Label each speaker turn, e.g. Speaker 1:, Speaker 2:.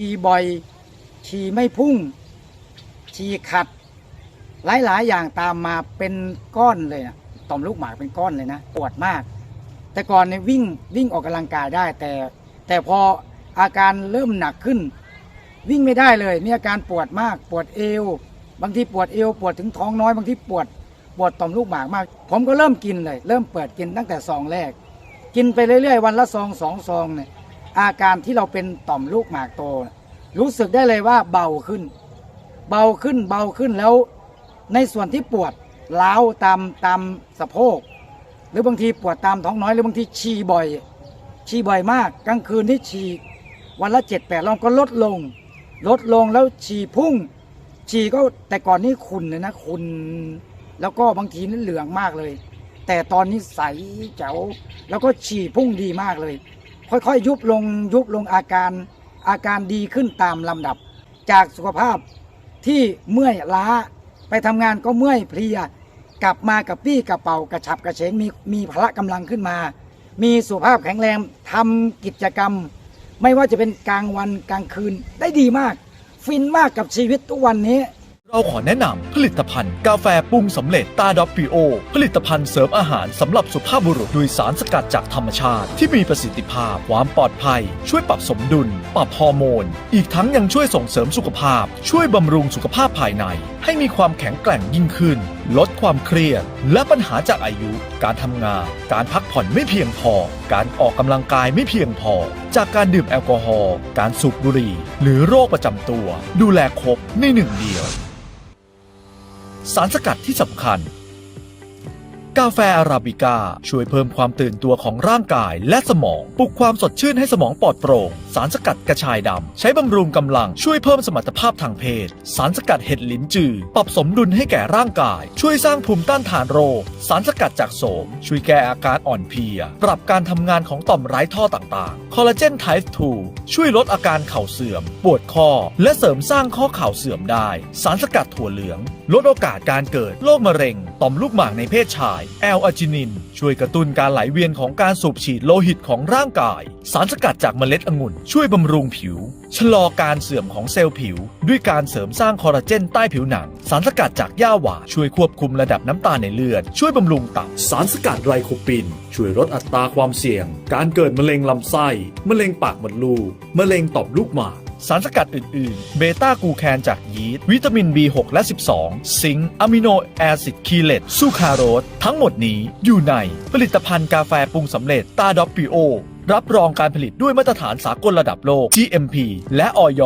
Speaker 1: ฉี่บ่อยฉี่ไม่พุ่งฉี่ขัด หลายๆ อย่างตามมาเป็นก้อนเลยนะต่อมลูกหมากเป็นก้อนเลยนะปวดมาก แต่ก่อนเนี่ยวิ่งวิ่งออกกำลังกายได้ แต่ แต่พออาการเริ่มหนักขึ้น วิ่งไม่ได้เลย มีอาการปวดมาก ปวดเอว บางทีปวดเอว ปวดถึงท้องน้อยบางทีปวดปวดต่อมลูกหมากมาก ผมก็เริ่มกินเลย เริ่มเปิดกินตั้งแต่ซองแรก กินไปเรื่อยๆ วันละซองสองซองเนี่ย อาการที่เราเป็นต่อมลูกหมากโต รู้สึกได้เลยว่าเบาขึ้น เบาขึ้นเบาขึ้นแล้ว ในส่วนที่ปวดล้าวตามตามสะโพก หรือบางทีปวดตามท้องน้อยหรือบางทีฉี่บ่อยฉี่บ่อยมากกลางคืนที่ฉี่วันละเจ็ดแปดรอบก็ลดลง ลดลงแล้วฉี่พุ่ง ฉี่ก็แต่ก่อนนี่ขุ่นเลยนะขุ่นแล้วก็บางทีนี่เหลืองมากเลย แต่ตอนนี้ใสแจ๋วแล้วก็ฉี่พุ่งดีมากเลย ค่อยๆ ยุบลงยุบลงอาการอาการดีขึ้นตามลำดับ จากสุขภาพที่เมื่อยล้าไปทำงานก็เมื่อยเพลีย กลับมากับปี้กระเป๋ากระฉับกระเฉงมีมีพละกำลังขึ้นมา มีสุขภาพแข็งแรงทำกิจกรรม ไม่ว่าจะเป็นกลางวันกลางคืนได้ดีมาก ฟินมากกับชีวิตทุกวันนี้
Speaker 2: เราขอแนะนำผลิตภัณฑ์กาแฟปรุงสำเร็จตาดอปปิโอ ผลิตภัณฑ์เสริมอาหารสำหรับสุภาพบุรุษโดยสารสกัดจากธรรมชาติ ที่มีประสิทธิภาพความปลอดภัย ช่วยปรับสมดุล ปรับฮอร์โมน อีกทั้งยังช่วยส่งเสริมสุขภาพ ช่วยบำรุงสุขภาพภายใน ให้มีความแข็งแกร่งยิ่งขึ้น ลดความเครียด และปัญหาจากอายุ การทำงาน การพักผ่อนไม่เพียงพอ การออกกำลังกายไม่เพียงพอ จากการดื่มแอลกอฮอล์การสูบบุหรี่ หรือโรคประจำตัว ดูแลครบในหนึ่งเดียว สารสกัดที่สำคัญ กาแฟอาราบิก้าช่วยเพิ่มความตื่นตัวของร่างกายและสมอง ปลุกความสดชื่นให้สมองปลอดโปร่ง สารสกัดกระชายดำ ใช้บำรุงกำลังช่วยเพิ่มสมรรถภาพทางเพศ สารสกัดเห็ดลิ้นจือ ปรับสมดุลให้แก่ร่างกาย ช่วยสร้างภูมิต้านทานโรค สารสกัดจากโสม ช่วยแก้อาการอ่อนเพลีย ปรับการทำงานของต่อมไร้ท่อต่างๆ คอลลาเจนไทป์ 2 ช่วยลดอาการเข่าเสื่อม ปวดข้อ และเสริมสร้างข้อเข่าเสื่อมได้ สารสกัดถั่วเหลือง ลดโอกาสการเกิดโรคมะเร็ง ต่อมลูกหมากในเพศชายแอลอาจินิน ช่วยกระตุ้นการไหลเวียนของการสูบฉีดโลหิตของร่างกาย สารสกัดจากเมล็ดองุ่น ช่วยบำรุงผิว ชะลอการเสื่อมของเซลล์ผิว ด้วยการเสริมสร้างคอลลาเจนใต้ผิวหนัง สารสกัดจากหญ้าหวานช่วยควบคุมระดับน้ำตาลในเลือด ช่วยบำรุงตับ สารสกัดไรโคปิน ช่วยลดอัตราความเสี่ยง การเกิดมะเร็งลำไส้ มะเร็งปากมดลูก มะเร็งต่อมลูกหมาก สารสกัดอื่น ๆ เบต้ากูแคนจากยีสต์วิตามิน B6 และ 12 ซิงค์อะมิโนแอซิดคีเลตซูคาโรสทั้งหมดนี้อยู่ในผลิตภัณฑ์กาแฟปรุงสำเร็จตาดอปปิโอรับรองการผลิตด้วยมาตรฐานสากลระดับโลก GMP และออย